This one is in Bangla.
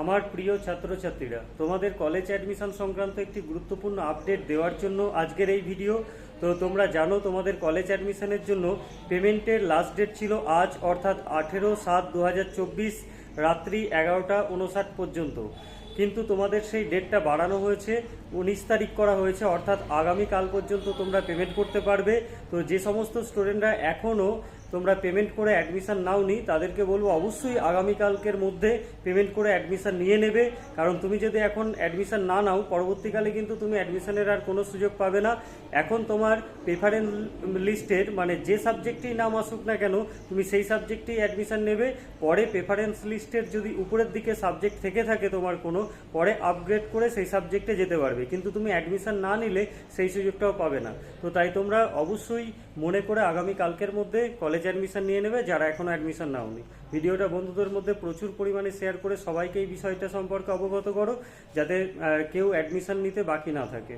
আমার প্রিয় ছাত্রছাত্রীরা, তোমাদের কলেজ অ্যাডমিশন সংক্রান্ত একটি গুরুত্বপূর্ণ আপডেট দেওয়ার জন্য আজকের এই ভিডিও তো তোমরা জানো, তোমাদের কলেজ অ্যাডমিশনের জন্য পেমেন্টের লাস্ট ডেট ছিল আজ, অর্থাৎ আঠেরো সাত দু রাত্রি এগারোটা উনষাট পর্যন্ত। কিন্তু তোমাদের সেই ডেটটা বাড়ানো হয়েছে, উনিশ তারিখ করা হয়েছে, অর্থাৎ আগামীকাল পর্যন্ত তোমরা পেমেন্ট করতে পারবে। তো যে সমস্ত স্টুডেন্টরা এখনও তোমরা পেমেন্ট করে অ্যাডমিশন নাওনি তাদেরকে বলব অবশ্যই আগামীকালকের মধ্যে পেমেন্ট করে অ্যাডমিশান নিয়ে নেবে। কারণ তুমি যদি এখন অ্যাডমিশান না নাও, পরবর্তীকালে কিন্তু তুমি অ্যাডমিশানের আর কোনো সুযোগ পাবে না। এখন তোমার প্রেফারেন্স লিস্টের মানে যে সাবজেক্টেই নাম আসুক না কেন, তুমি সেই সাবজেক্টেই অ্যাডমিশান নেবে। পরে প্রেফারেন্স লিস্টের যদি উপরের দিকে সাবজেক্ট থেকে থাকে তোমার কোনো, পরে আপগ্রেড করে সেই সাবজেক্টে যেতে পারবে। কিন্তু তুমি অ্যাডমিশান না নিলে সেই সুযোগটাও পাবে না। তো তাই তোমরা অবশ্যই মনে করে আগামীকালকের মধ্যে কলেজ অ্যাডমিশন নিয়ে নেবে, যারা এখনও অ্যাডমিশন নাওনি। ভিডিওটা বন্ধুদের মধ্যে প্রচুর পরিমাণে শেয়ার করে সবাইকে এই বিষয়টা সম্পর্কে অবগত করো, যাতে কেউ অ্যাডমিশন নিতে বাকি না থাকে।